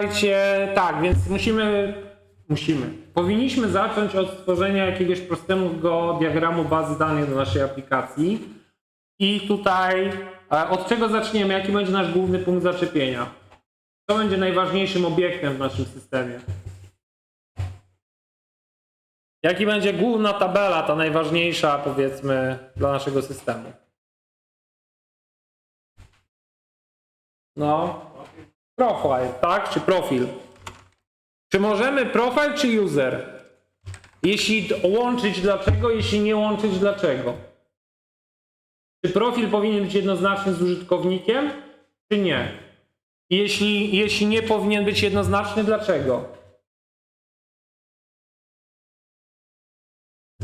Słuchajcie, tak, więc musimy, musimy, powinniśmy zacząć od stworzenia jakiegoś prostego diagramu bazy danych do naszej aplikacji. I tutaj e, od czego zaczniemy? Jaki będzie nasz główny punkt zaczepienia? Co będzie najważniejszym obiektem w naszym systemie? Jaki będzie główna tabela, ta najważniejsza, powiedzmy, dla naszego systemu? No, profile, tak? Czy profil? Czy możemy profile czy user? Jeśli łączyć dlaczego, jeśli nie łączyć dlaczego? Czy profil powinien być jednoznaczny z użytkownikiem, czy nie? Jeśli, jeśli nie powinien być jednoznaczny, dlaczego?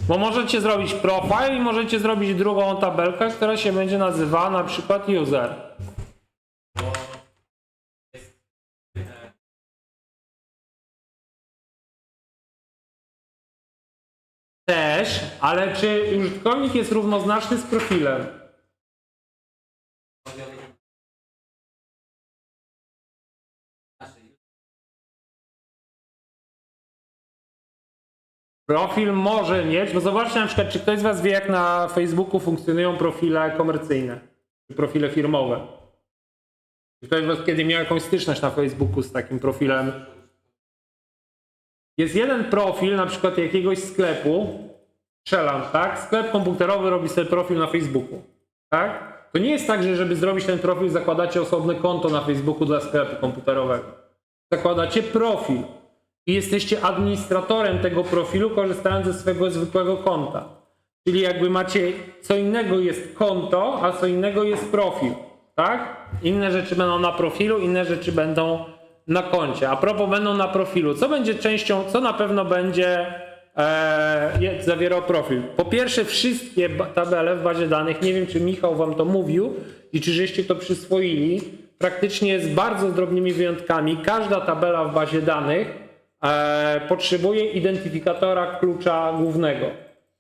Bo możecie zrobić profile i możecie zrobić drugą tabelkę, która się będzie nazywała na przykład user. Ale czy użytkownik jest równoznaczny z profilem? Profil może mieć, bo zobaczcie na przykład, czy ktoś z Was wie, jak na Facebooku funkcjonują profile komercyjne, profile firmowe. Czy ktoś z Was kiedy miał jakąś styczność na Facebooku z takim profilem? Jest jeden profil, na przykład jakiegoś sklepu, strzelam, tak? Sklep komputerowy robi sobie profil na Facebooku, tak? To nie jest tak, że żeby zrobić ten profil, zakładacie osobne konto na Facebooku dla sklepu komputerowego. Zakładacie profil i jesteście administratorem tego profilu, korzystając ze swojego zwykłego konta. Czyli jakby macie, co innego jest konto, a co innego jest profil, tak? Inne rzeczy będą na profilu, inne rzeczy będą na koncie. A propos będą na profilu, co będzie częścią, co na pewno będzie e, je- zawierał profil? Po pierwsze, wszystkie tabele w bazie danych, nie wiem czy Michał wam to mówił i czy żeście to przyswoili, praktycznie z bardzo drobnymi wyjątkami, każda tabela w bazie danych e, potrzebuje identyfikatora klucza głównego.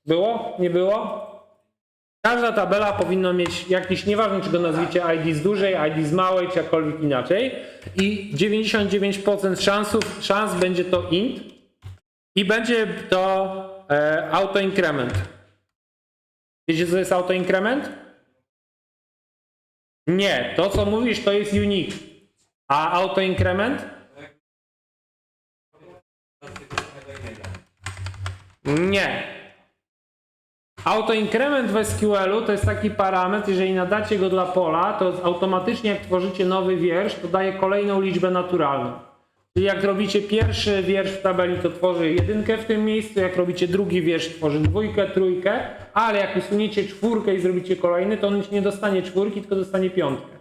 Było? Nie było? Każda tabela powinna mieć jakiś, nieważne czy go nazwiecie ID z dużej, ID z małej, czy jakkolwiek inaczej. I 99% szansów, szans będzie to int i będzie to e, autoincrement. Wiecie co jest autoincrement? Nie, to co mówisz to jest unique. A autoincrement? Nie. Autoincrement w SQL-u to jest taki parametr, jeżeli nadacie go dla pola, to automatycznie jak tworzycie nowy wiersz, to daje kolejną liczbę naturalną. Czyli jak robicie pierwszy wiersz w tabeli, to tworzy jedynkę w tym miejscu, jak robicie drugi wiersz, tworzy dwójkę, trójkę, ale jak usuniecie czwórkę i zrobicie kolejny, to on nie dostanie czwórki, tylko dostanie piątkę.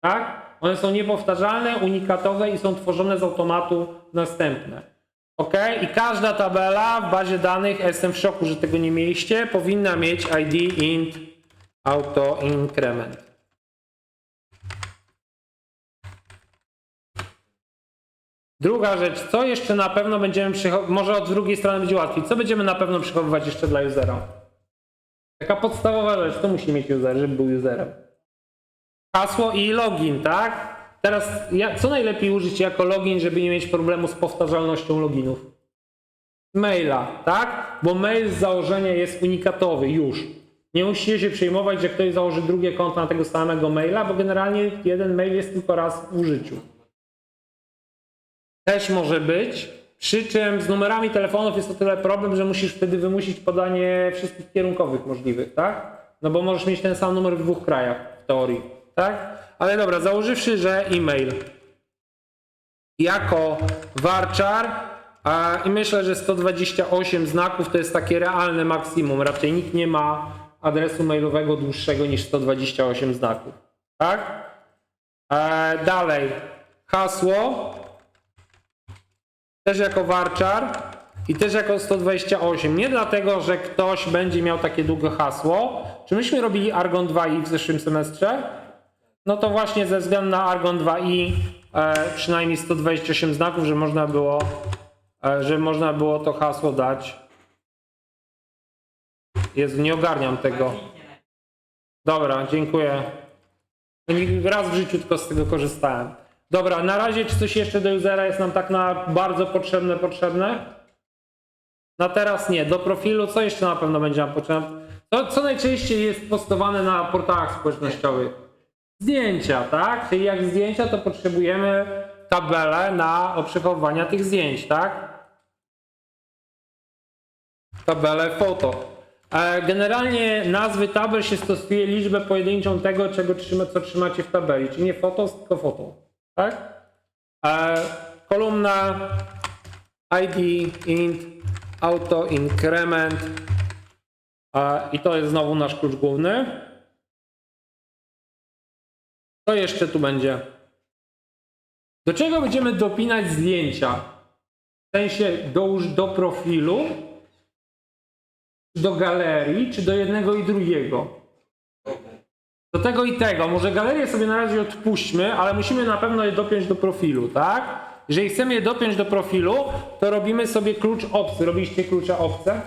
Tak? One są niepowtarzalne, unikatowe i są tworzone z automatu następne. Ok? I każda tabela w bazie danych, ja jestem w szoku, że tego nie mieliście, powinna mieć ID int auto increment. Druga rzecz, co jeszcze na pewno będziemy przechowywać, może od drugiej strony będzie łatwiej, co będziemy na pewno przechowywać jeszcze dla usera? Taka podstawowa rzecz, to musi mieć user, żeby był userem. Hasło i login, tak? Teraz co najlepiej użyć jako login, żeby nie mieć problemu z powtarzalnością loginów? Maila, tak? Bo mail z założenia jest unikatowy już. Nie musicie się przejmować, że ktoś założy drugie konto na tego samego maila, bo generalnie jeden mail jest tylko raz w użyciu. Też może być. Przy czym z numerami telefonów jest o tyle problem, że musisz wtedy wymusić podanie wszystkich kierunkowych możliwych, tak? No bo możesz mieć ten sam numer w dwóch krajach w teorii, tak? Ale dobra, założywszy, że e-mail jako varchar a, i myślę, że 128 znaków to jest takie realne maksimum. Raczej nikt nie ma adresu mailowego dłuższego niż 128 znaków, tak? E, dalej, hasło też jako varchar i też jako 128. Nie dlatego, że ktoś będzie miał takie długie hasło. Czy myśmy robili Argon 2i w zeszłym semestrze? No to właśnie ze względu na Argon 2i e, przynajmniej 128 znaków, że można było, e, że można było to hasło dać. Jezu, nie ogarniam tego. Dobra, dziękuję. Raz w życiu tylko z tego korzystałem. Dobra, na razie czy coś jeszcze do usera jest nam tak na bardzo potrzebne, potrzebne? Na teraz nie. Do profilu co jeszcze na pewno będzie nam potrzebne? To, co najczęściej jest postowane na portalach społecznościowych? Zdjęcia, tak? Czyli jak zdjęcia, to potrzebujemy tabelę na do przechowywania tych zdjęć, tak? Tabelę foto. E, Generalnie nazwy tabel się stosuje liczbę pojedynczą tego, czego trzyma, co trzymacie w tabeli. Czyli nie foto, tylko foto. Tak? E, kolumna ID, int, auto, increment. E, I to jest znowu nasz klucz główny. Co jeszcze tu będzie? Do czego będziemy dopinać zdjęcia? W sensie do, do profilu, do galerii, czy do jednego i drugiego? Do tego i tego. Może galerię sobie na razie odpuśćmy, ale musimy na pewno je dopiąć do profilu, tak? Jeżeli chcemy je dopiąć do profilu, to robimy sobie klucz obcy. Robiliście klucza obce?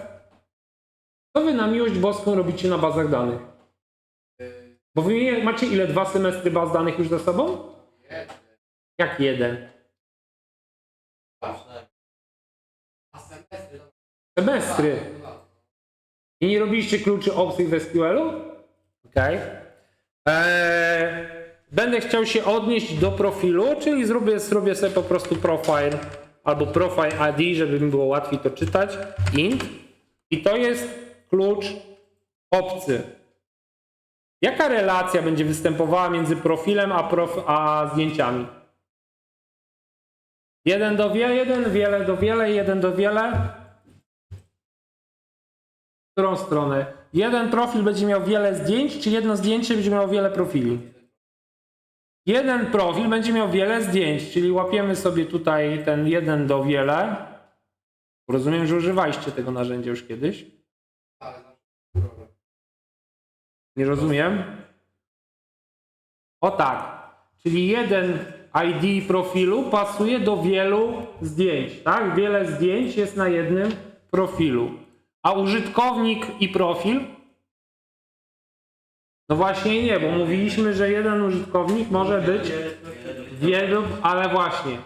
Co wy na miłość boską robicie na bazach danych? Bo wy macie ile? Dwa semestry baz danych już za sobą? Jak jeden? Semestry. I nie robiliście kluczy obcych w SQL-u? Okej. Eee, będę chciał się odnieść do profilu, czyli zrobię, zrobię sobie po prostu profile albo profile ID, żeby mi było łatwiej to czytać. Int. I to jest klucz obcy. Jaka relacja będzie występowała między profilem a, prof, a zdjęciami? Jeden do wiele, jeden, wiele do wiele, jeden do wiele. W którą stronę? Jeden profil będzie miał wiele zdjęć, czy jedno zdjęcie będzie miało wiele profili? Jeden profil będzie miał wiele zdjęć, czyli łapiemy sobie tutaj ten jeden do wiele. Rozumiem, że używaliście tego narzędzia już kiedyś. Nie rozumiem. O tak. Czyli jeden ID profilu pasuje do wielu zdjęć, tak? Wiele zdjęć jest na jednym profilu. A użytkownik i profil? No właśnie nie, bo mówiliśmy, że jeden użytkownik może być wielu, ale właśnie.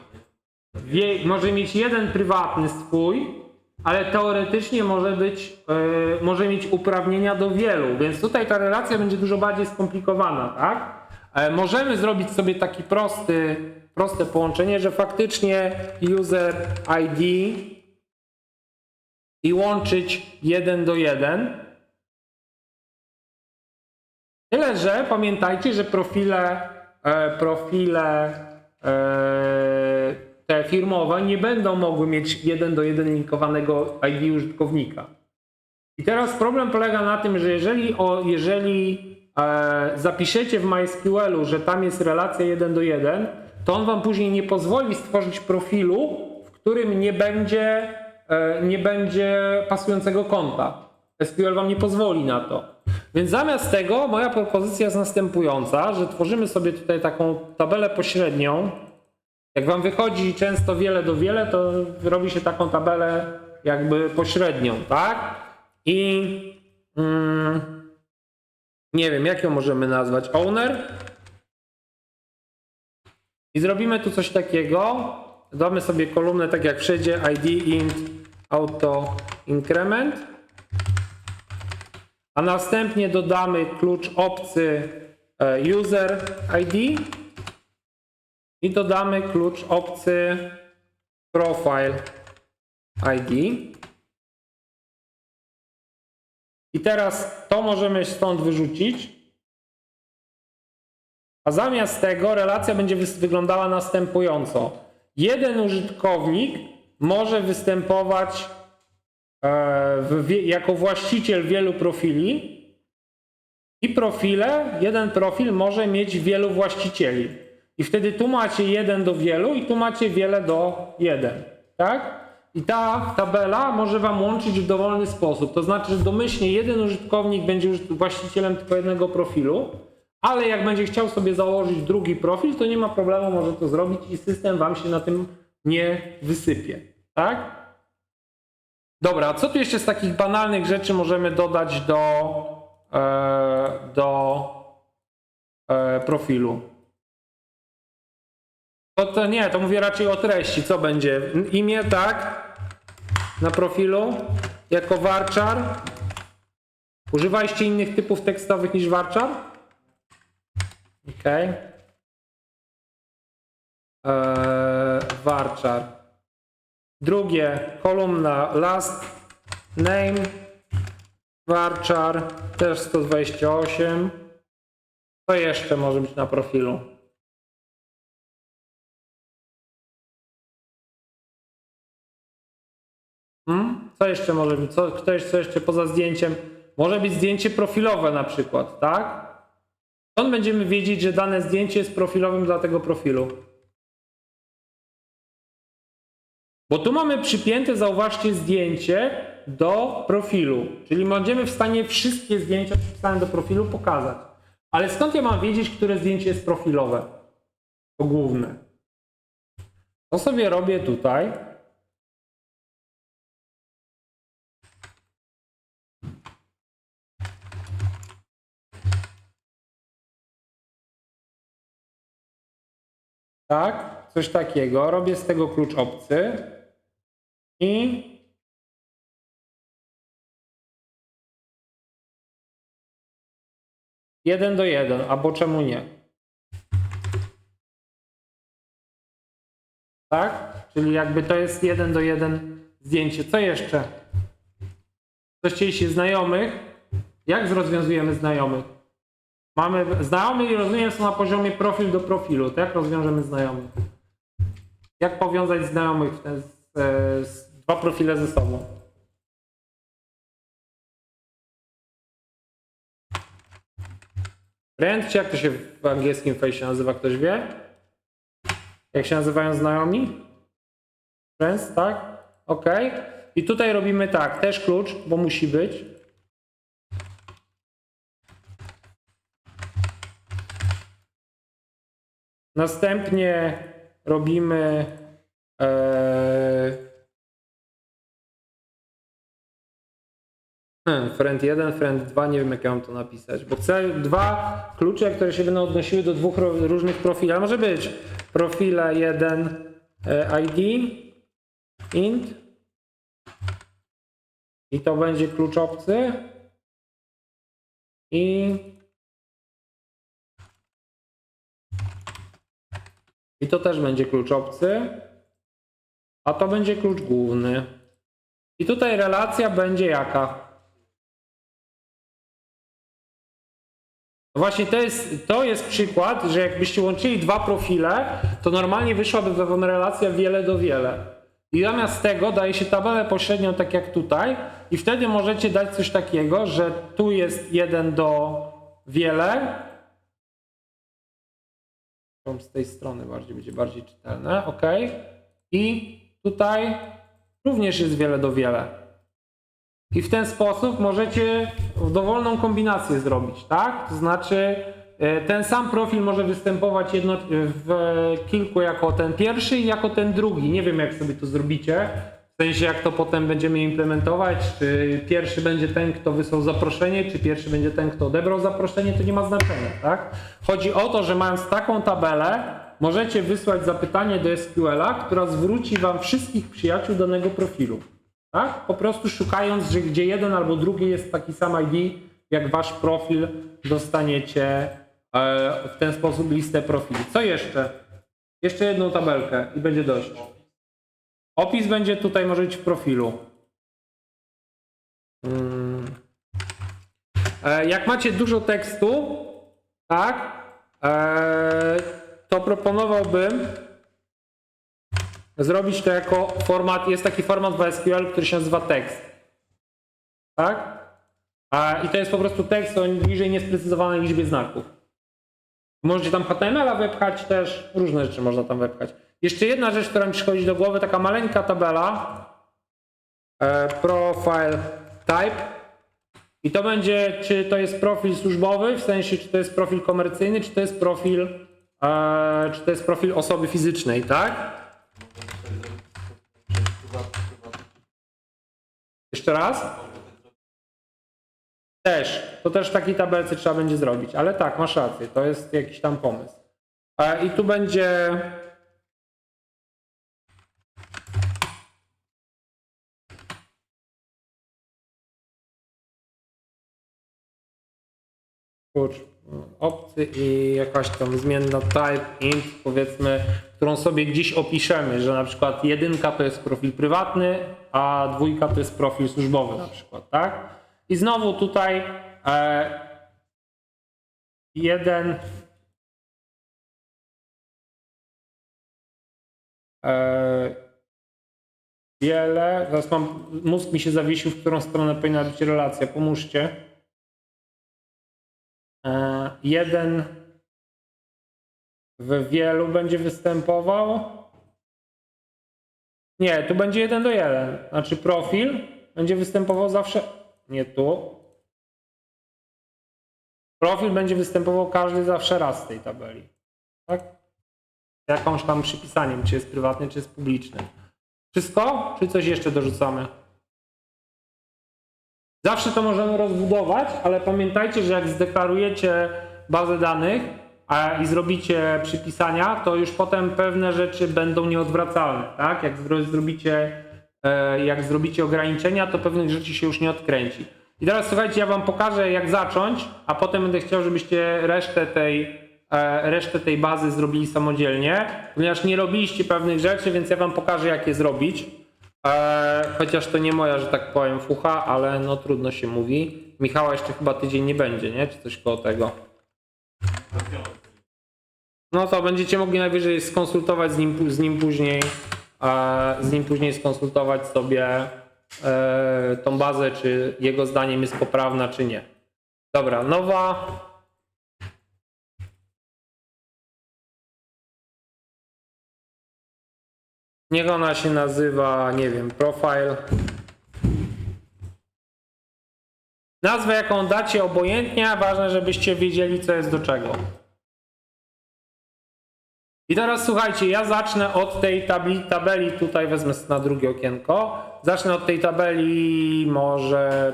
Wie, może mieć jeden prywatny swój, ale teoretycznie może być, yy, może mieć uprawnienia do wielu, więc tutaj ta relacja będzie dużo bardziej skomplikowana, tak? E, możemy zrobić sobie taki prosty, proste połączenie, że faktycznie user ID i łączyć jeden do jeden. Tyle, że pamiętajcie, że profile, e, profile e, te firmowe nie będą mogły mieć jeden do jeden linkowanego ID użytkownika. I teraz problem polega na tym, że jeżeli, o, jeżeli e, zapiszecie w MySQL-u, że tam jest relacja 1 do 1, to on wam później nie pozwoli stworzyć profilu, w którym nie będzie, nie będzie pasującego konta. SQL wam nie pozwoli na to. Więc zamiast tego moja propozycja jest następująca, że tworzymy sobie tutaj taką tabelę pośrednią. Jak wam wychodzi często wiele do wiele, to robi się taką tabelę jakby pośrednią, tak? I mm, nie wiem, jak ją możemy nazwać? Owner? I zrobimy tu coś takiego. Damy sobie kolumnę tak jak wszędzie ID int auto increment. A następnie dodamy klucz obcy e, user ID i dodamy klucz obcy profile ID. I teraz to możemy stąd wyrzucić. A zamiast tego relacja będzie wyglądała następująco. Jeden użytkownik może występować e, w, jako właściciel wielu profili i profile, jeden profil może mieć wielu właścicieli. I wtedy tu macie jeden do wielu i tu macie wiele do jeden. Tak? I ta tabela może Wam łączyć w dowolny sposób. To znaczy, że domyślnie jeden użytkownik będzie użyt- właścicielem tylko jednego profilu, ale jak będzie chciał sobie założyć drugi profil, to nie ma problemu, może to zrobić i system Wam się na tym nie wysypie. Tak? Dobra, co tu jeszcze z takich banalnych rzeczy możemy dodać do, e, do e, profilu? To, to nie, to mówię raczej o treści. Co będzie? Imię, tak? Na profilu. Jako warczar. Używaliście innych typów tekstowych niż warczar? Okej. Eee, warczar. Drugie, kolumna last name. Warczar też 128. Co jeszcze może być na profilu? Hmm? Co jeszcze może być? Co, ktoś co jeszcze poza zdjęciem? Może być zdjęcie profilowe na przykład, tak? Skąd będziemy wiedzieć, że dane zdjęcie jest profilowym dla tego profilu? Bo tu mamy przypięte, zauważcie, zdjęcie do profilu. Czyli będziemy w stanie wszystkie zdjęcia przypisane do profilu pokazać. Ale skąd ja mam wiedzieć, które zdjęcie jest profilowe? To główne. To sobie robię tutaj. Tak, coś takiego. Robię z tego klucz obcy i jeden do jeden, albo czemu nie? Tak? Czyli jakby to jest jeden do jeden zdjęcie. Co jeszcze? Coś chcieliście znajomych? Jak rozwiązujemy znajomych? Mamy znajomy i rozumiem są na poziomie profil do profilu. To jak rozwiążemy znajomych? Jak powiązać znajomych z, z, dwa profile ze sobą? Friend, czy jak to się w angielskim fejsie nazywa? Ktoś wie? Jak się nazywają znajomi? Friends, tak? Ok. I tutaj robimy tak, też klucz, bo musi być. Następnie robimy e, friend 1, friend 2, nie wiem jak ja mam to napisać, bo chcę dwa klucze, które się będą odnosiły do dwóch różnych profili. A może być profile 1 e, ID, int i to będzie klucz obcy i I to też będzie klucz obcy, a to będzie klucz główny. I tutaj relacja będzie jaka? Właśnie to jest, to jest przykład, że jakbyście łączyli dwa profile, to normalnie wyszłaby wam relacja wiele do wiele. I zamiast tego daje się tabelę pośrednią, tak jak tutaj, i wtedy możecie dać coś takiego, że tu jest jeden do wiele, z tej strony bardziej będzie bardziej czytelne, ok. I tutaj również jest wiele do wiele. I w ten sposób możecie dowolną kombinację zrobić, tak? To znaczy e, ten sam profil może występować jedno, w kilku jako ten pierwszy i jako ten drugi. Nie wiem jak sobie to zrobicie. W sensie jak to potem będziemy implementować, czy pierwszy będzie ten, kto wysłał zaproszenie, czy pierwszy będzie ten, kto odebrał zaproszenie, to nie ma znaczenia, tak? Chodzi o to, że mając taką tabelę, możecie wysłać zapytanie do SQL-a, która zwróci wam wszystkich przyjaciół danego profilu. Tak? Po prostu szukając, że gdzie jeden albo drugi jest taki sam ID, jak wasz profil, dostaniecie e, w ten sposób listę profili. Co jeszcze? Jeszcze jedną tabelkę i będzie dość. Opis będzie tutaj może być w profilu. Mm. E, Jak macie dużo tekstu, tak, e, to proponowałbym zrobić to jako format, jest taki format w SQL, który się nazywa tekst. Tak? I to jest po prostu tekst o bliżej niesprecyzowanej liczbie znaków. Możecie tam HTML-a wepchać też, różne rzeczy można tam wepchać. Jeszcze jedna rzecz, która mi przychodzi do głowy, taka maleńka tabela. E, profile type. I to będzie, czy to jest profil służbowy, w sensie, czy to jest profil komercyjny, czy to jest profil, e, czy to jest profil osoby fizycznej, tak? Jeszcze raz? Też. To też w takiej tabelce trzeba będzie zrobić. Ale tak, masz rację. To jest jakiś tam pomysł. E, I tu będzie... klucz obcy i jakaś tam zmienna type int, powiedzmy, którą sobie gdzieś opiszemy, że na przykład jedynka to jest profil prywatny, a dwójka to jest profil służbowy na przykład, tak? I znowu tutaj e, jeden e, wiele, teraz mam, mózg mi się zawiesił, w którą stronę powinna być relacja, pomóżcie. E, jeden w wielu będzie występował. Nie, tu będzie jeden do jeden. Znaczy profil będzie występował zawsze. Nie tu. Profil będzie występował każdy zawsze raz z tej tabeli. Tak? Z Jakąś tam przypisaniem, czy jest prywatny, czy jest publiczny. Wszystko? Czy coś jeszcze dorzucamy? Zawsze to możemy rozbudować, ale pamiętajcie, że jak zdeklarujecie bazę danych i zrobicie przypisania, to już potem pewne rzeczy będą nieodwracalne. Tak? Jak zro- zrobicie, e, jak zrobicie ograniczenia, to pewnych rzeczy się już nie odkręci. I teraz słuchajcie, ja wam pokażę jak zacząć, a potem będę chciał, żebyście resztę tej, e, resztę tej bazy zrobili samodzielnie, ponieważ nie robiliście pewnych rzeczy, więc ja wam pokażę jak je zrobić. E, chociaż to nie moja, że tak powiem, fucha, ale no trudno się mówi. Michała jeszcze chyba tydzień nie będzie, nie? Czy coś koło tego. No to będziecie mogli najwyżej skonsultować z nim, z nim później, e, z nim później skonsultować sobie e, tą bazę, czy jego zdaniem jest poprawna, czy nie. Dobra, nowa. Niech ona się nazywa, nie wiem, profile. Nazwę jaką dacie obojętnie, ważne, żebyście wiedzieli co jest do czego. I teraz słuchajcie, ja zacznę od tej tabli, tabeli, tutaj wezmę na drugie okienko. Zacznę od tej tabeli może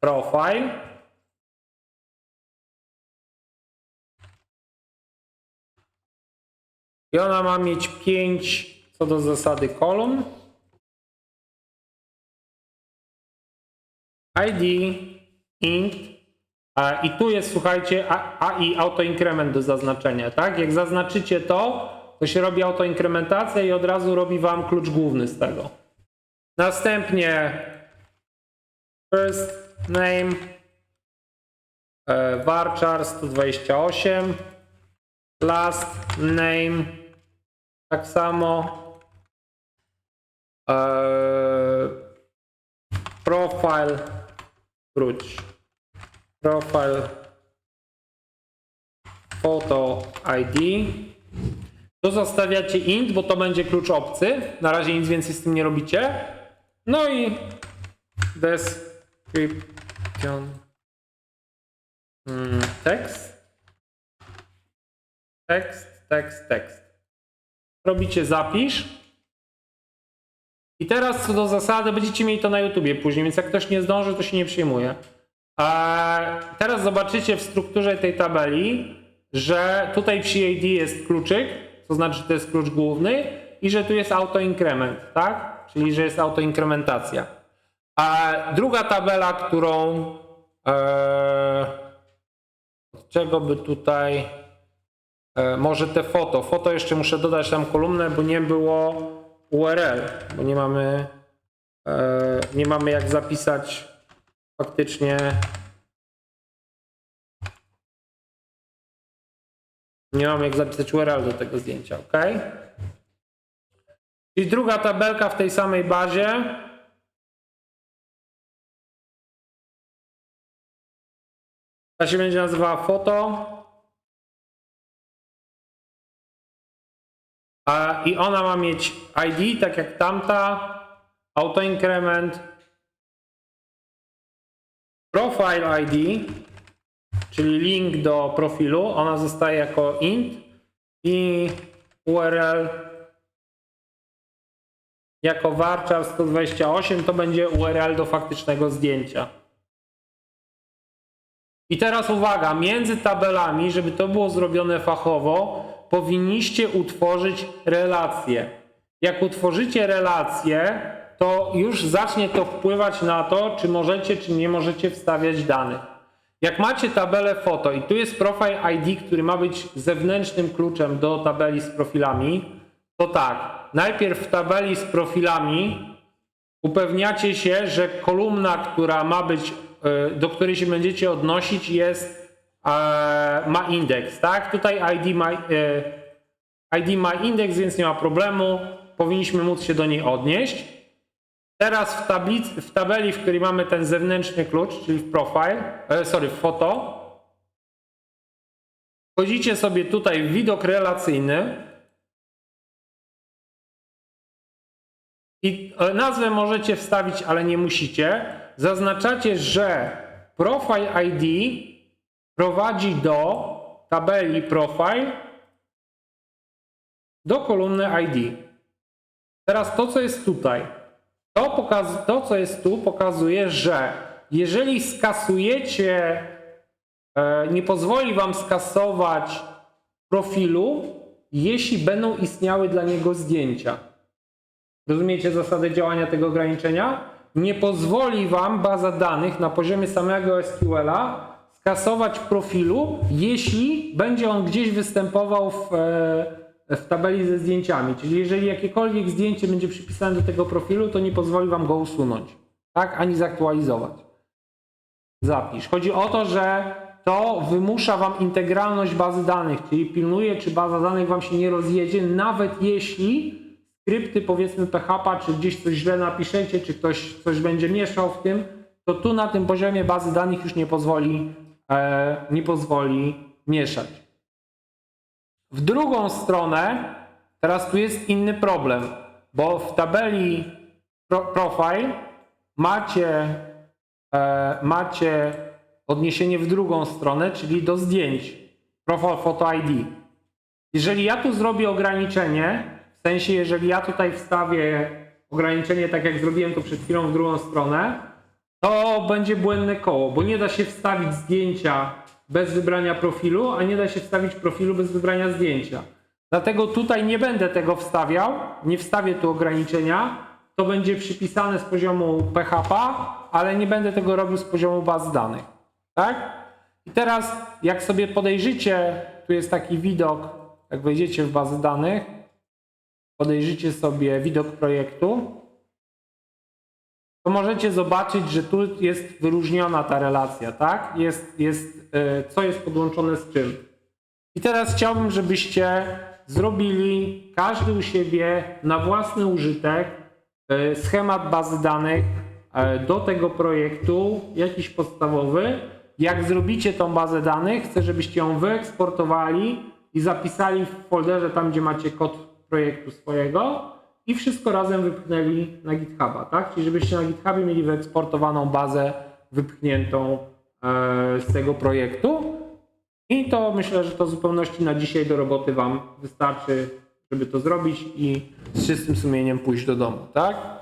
profile. I ona ma mieć 5 co do zasady kolumn. ID, int, i tu jest, słuchajcie, a, a i autoinkrement do zaznaczenia, tak? Jak zaznaczycie to, to się robi autoinkrementacja i od razu robi wam klucz główny z tego. Następnie first name e, varchar 128 last name tak samo e, profile wróć profile photo ID tu zostawiacie int, bo to będzie klucz obcy. Na razie nic więcej z tym nie robicie. No i description mm, text. Tekst, tekst, tekst. Robicie zapisz. I teraz co do zasady będziecie mieli to na YouTubie później, więc jak ktoś nie zdąży, to się nie przejmuje. A teraz zobaczycie w strukturze tej tabeli, że tutaj przy ID jest kluczyk, to znaczy, że to jest klucz główny i że tu jest autoinkrement, tak? Czyli, że jest autoinkrementacja. A druga tabela, którą e, od czego by tutaj e, może te foto. Foto jeszcze muszę dodać tam kolumnę, bo nie było URL, bo nie mamy e, nie mamy jak zapisać faktycznie Nie mam jak zapisać URL do tego zdjęcia, ok? I druga tabelka w tej samej bazie. Ta się będzie nazywała foto. A, I ona ma mieć ID, tak jak tamta, autoincrement, profile ID, czyli link do profilu, ona zostaje jako int i URL jako varchar 128 to będzie URL do faktycznego zdjęcia. I teraz uwaga, między tabelami, żeby to było zrobione fachowo, powinniście utworzyć relacje. Jak utworzycie relacje, to już zacznie to wpływać na to, czy możecie, czy nie możecie wstawiać danych. Jak macie tabelę foto i tu jest profile ID, który ma być zewnętrznym kluczem do tabeli z profilami, to tak, najpierw w tabeli z profilami upewniacie się, że kolumna, która ma być, e, do której się będziecie odnosić jest, e, ma indeks, tak? Tutaj ID ma, e, ID ma indeks, więc nie ma problemu. Powinniśmy móc się do niej odnieść. Teraz w, tablicy, w tabeli, w której mamy ten zewnętrzny klucz, czyli w profile, e, sorry, w foto, wchodzicie sobie tutaj w widok relacyjny i e, nazwę możecie wstawić, ale nie musicie. Zaznaczacie, że profile ID prowadzi do tabeli profile do kolumny ID. Teraz to, co jest tutaj, to, pokaz, to co jest tu, pokazuje, że jeżeli skasujecie, e, nie pozwoli Wam skasować profilu, jeśli będą istniały dla niego zdjęcia. Rozumiecie zasadę działania tego ograniczenia? Nie pozwoli Wam baza danych na poziomie samego SQL-a skasować profilu, jeśli będzie on gdzieś występował w, e, w tabeli ze zdjęciami. Czyli jeżeli jakiekolwiek zdjęcie będzie przypisane do tego profilu, to nie pozwoli Wam go usunąć, tak? Ani zaktualizować. Zapisz. Chodzi o to, że to wymusza Wam integralność bazy danych, czyli pilnuje, czy baza danych Wam się nie rozjedzie, nawet jeśli skrypty powiedzmy PHP, czy gdzieś coś źle napiszecie, czy ktoś coś będzie mieszał w tym, to tu na tym poziomie bazy danych już nie pozwoli, e, nie pozwoli mieszać. W drugą stronę, teraz tu jest inny problem, bo w tabeli pro, profile macie, e, macie odniesienie w drugą stronę, czyli do zdjęć. Profile Photo ID. Jeżeli ja tu zrobię ograniczenie, w sensie jeżeli ja tutaj wstawię ograniczenie tak jak zrobiłem to przed chwilą w drugą stronę, to będzie błędne koło, bo nie da się wstawić zdjęcia bez wybrania profilu, a nie da się wstawić profilu bez wybrania zdjęcia. Dlatego tutaj nie będę tego wstawiał, nie wstawię tu ograniczenia. To będzie przypisane z poziomu PHP, ale nie będę tego robił z poziomu baz danych. Tak? I teraz, jak sobie podejrzycie, tu jest taki widok, jak wejdziecie w bazę danych, podejrzycie sobie widok projektu, to możecie zobaczyć, że tu jest wyróżniona ta relacja, tak? Jest, jest, e, co jest podłączone z czym. I teraz chciałbym, żebyście zrobili każdy u siebie na własny użytek e, schemat bazy danych e, do tego projektu, jakiś podstawowy. Jak zrobicie tą bazę danych, chcę, żebyście ją wyeksportowali i zapisali w folderze tam, gdzie macie kod projektu swojego i wszystko razem wypchnęli na GitHuba, tak? Czyli żebyście na GitHubie mieli wyeksportowaną bazę wypchniętą e, z tego projektu. I to myślę, że to w zupełności na dzisiaj do roboty Wam wystarczy, żeby to zrobić i z czystym sumieniem pójść do domu, tak?